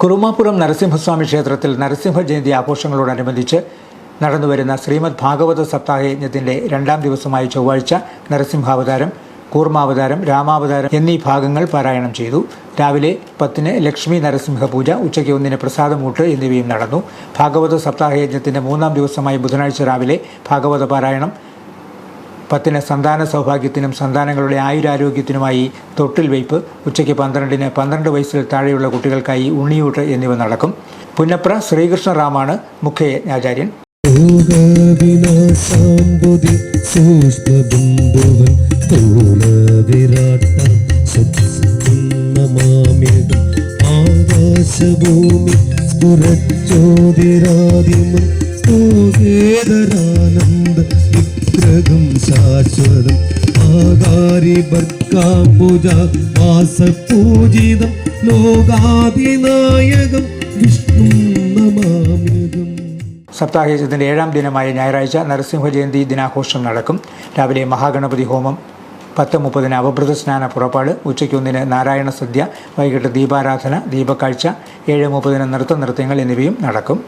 കുറുമാപുരം നരസിംഹസ്വാമി ക്ഷേത്രത്തിൽ നരസിംഹ ജയന്തി ആഘോഷങ്ങളോടനുബന്ധിച്ച് നടന്നുവരുന്ന ശ്രീമദ് ഭാഗവത സപ്താഹ യജ്ഞത്തിന്റെ രണ്ടാം ദിവസമായ ചൊവ്വാഴ്ച നരസിംഹാവതാരം കൂർമാവതാരം രാമാവതാരം എന്നീ ഭാഗങ്ങൾ പാരായണം ചെയ്തു. രാവിലെ പത്തിന് ലക്ഷ്മി നരസിംഹ പൂജ ഉച്ചയ്ക്ക് ഒന്നിന് പ്രസാദമൂട്ട് എന്നിവയും നടന്നു. ഭാഗവത സപ്താഹയജ്ഞത്തിന്റെ മൂന്നാം ദിവസമായ ബുധനാഴ്ച രാവിലെ ഭാഗവത പാരായണം പത്തിന് സന്താന സൗഭാഗ്യത്തിനും സന്താനങ്ങളുടെ ആയുരാരോഗ്യത്തിനുമായി തൊട്ടിൽ വയ്പ് ഉച്ചയ്ക്ക് പന്ത്രണ്ടിന് പന്ത്രണ്ട് വയസ്സിൽ താഴെയുള്ള കുട്ടികൾക്കായി ഉണ്ണിയൂട്ട് എന്നിവ നടക്കും. പുന്നപ്ര ശ്രീകൃഷ്ണറാമാണ് റാമാണ് യജ്ഞാചാര്യൻ ലോകവിനാശാംബുതി സൂക്ഷ്മബിന്ദുവൻ സ്ഥൂലവിരാട്ട സുന്നമാമ്യകം ആകാശഭൂമി സ്ഫുരജ്യോതിരാദിമം വിഗ്രഹം ശാശ്വതം ആകാരി ഭർക്കാംബുജ വാസപൂജിതം ലോകാതിനായകം വിഷ്ണു നമാമ്യകം. ഏഴാം ദിനമായ ഞായറാഴ്ച നരസിംഹ ജയന്തി ദിനാഘോഷം നടക്കും. രാവിലെ മഹാഗണപതി ഹോമം പത്ത് മുപ്പതിന് അവഭൃത സ്നാന പുറപ്പാട് ഉച്ചയ്ക്ക് ഒന്നിന് നാരായണ സദ്യ വൈകിട്ട് ദീപാരാധന ദീപക്കാഴ്ച ഏഴ് മുപ്പതിന് നൃത്ത നൃത്യങ്ങൾ എന്നിവയും നടക്കും.